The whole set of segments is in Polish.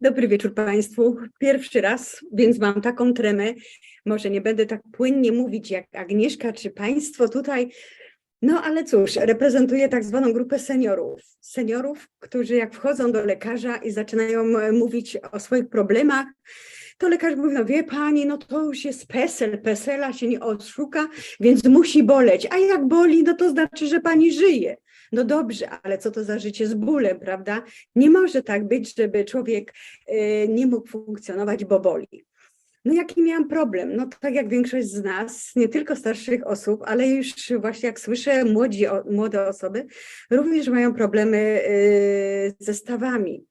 Dobry wieczór Państwu. Pierwszy raz, więc mam taką tremę. Może nie będę tak płynnie mówić jak Agnieszka czy Państwo tutaj. No ale cóż, reprezentuję tak zwaną grupę seniorów. Seniorów, którzy jak wchodzą do lekarza i zaczynają e, mówić o swoich problemach, to lekarz mówi, no wie pani, no to już jest PESEL, PESELa się nie odszuka, więc musi boleć. A jak boli, no to znaczy, że pani żyje. No dobrze, ale co to za życie z bólem, prawda? Nie może tak być, żeby człowiek e, nie mógł funkcjonować, bo boli. No jaki miałam problem? No tak jak większość z nas, nie tylko starszych osób, ale już właśnie jak słyszę młodzi, młode osoby, również mają problemy y, ze stawami.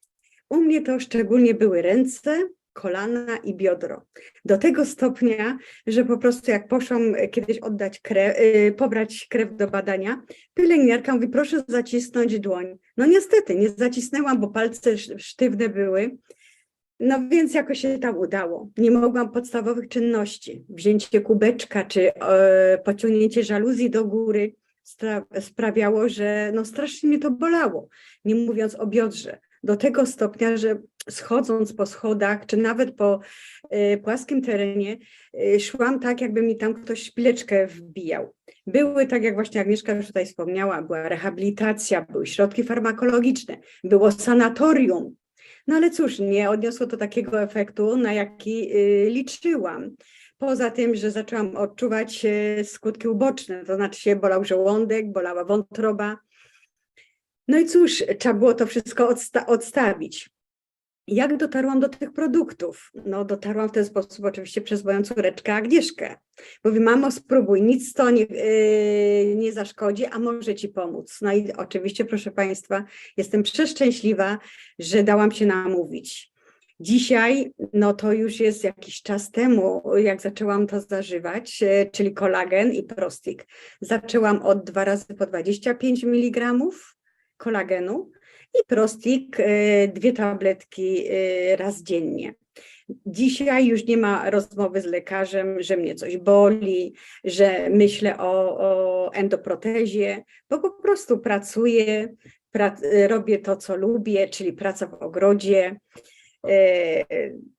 U mnie to szczególnie były ręce, kolana i biodro. Do tego stopnia, że po prostu jak poszłam kiedyś oddać krew, y, pobrać krew do badania, pielęgniarka mówi, proszę zacisnąć dłoń. No niestety, nie zacisnęłam, bo palce sz- sztywne były. No więc jakoś się tam udało. Nie mogłam podstawowych czynności. Wzięcie kubeczka czy e, pociągnięcie żaluzji do góry stra- sprawiało, że no strasznie mnie to bolało. Nie mówiąc o biodrze. Do tego stopnia, że schodząc po schodach, czy nawet po e, płaskim terenie, e, szłam tak, jakby mi tam ktoś szpileczkę wbijał. Były, tak jak właśnie Agnieszka już tutaj wspomniała, była rehabilitacja, były środki farmakologiczne, było sanatorium, no ale cóż, nie odniosło to takiego efektu, na jaki y, liczyłam. Poza tym, że zaczęłam odczuwać y, skutki uboczne, to znaczy się bolał żołądek, bolała wątroba. No i cóż, trzeba było to wszystko odsta- odstawić. Jak dotarłam do tych produktów? No, dotarłam w ten sposób oczywiście przez moją córeczkę Agnieszkę. Mówi, mamo, spróbuj, nic to nie, yy, nie zaszkodzi, a może ci pomóc. No i oczywiście, proszę Państwa, jestem przeszczęśliwa, że dałam się namówić. Dzisiaj, no to już jest jakiś czas temu, jak zaczęłam to zażywać, e, czyli kolagen i prostik. Zaczęłam od dwa razy po 25 mg kolagenu i prostik, e, dwie tabletki e, raz dziennie. Dzisiaj już nie ma rozmowy z lekarzem, że mnie coś boli, że myślę o, o endoprotezie, bo po prostu pracuję, pra, robię to, co lubię, czyli praca w ogrodzie.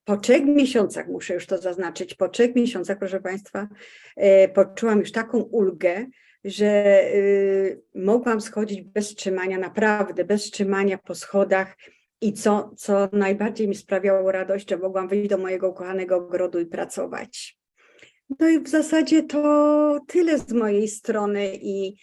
Po trzech miesiącach, muszę już to zaznaczyć, po trzech miesiącach, proszę Państwa, poczułam już taką ulgę, że y, mogłam schodzić bez trzymania, naprawdę bez trzymania po schodach. I co, co najbardziej mi sprawiało radość, że mogłam wyjść do mojego ukochanego ogrodu i pracować. No i w zasadzie to tyle z mojej strony i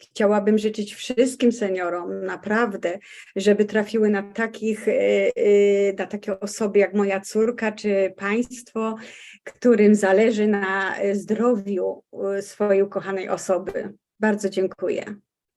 chciałabym życzyć wszystkim seniorom naprawdę, żeby trafiły na takich, e, e, na takie osoby jak moja córka czy państwo, którym zależy na e, zdrowiu swojej ukochanej osoby. Bardzo dziękuję.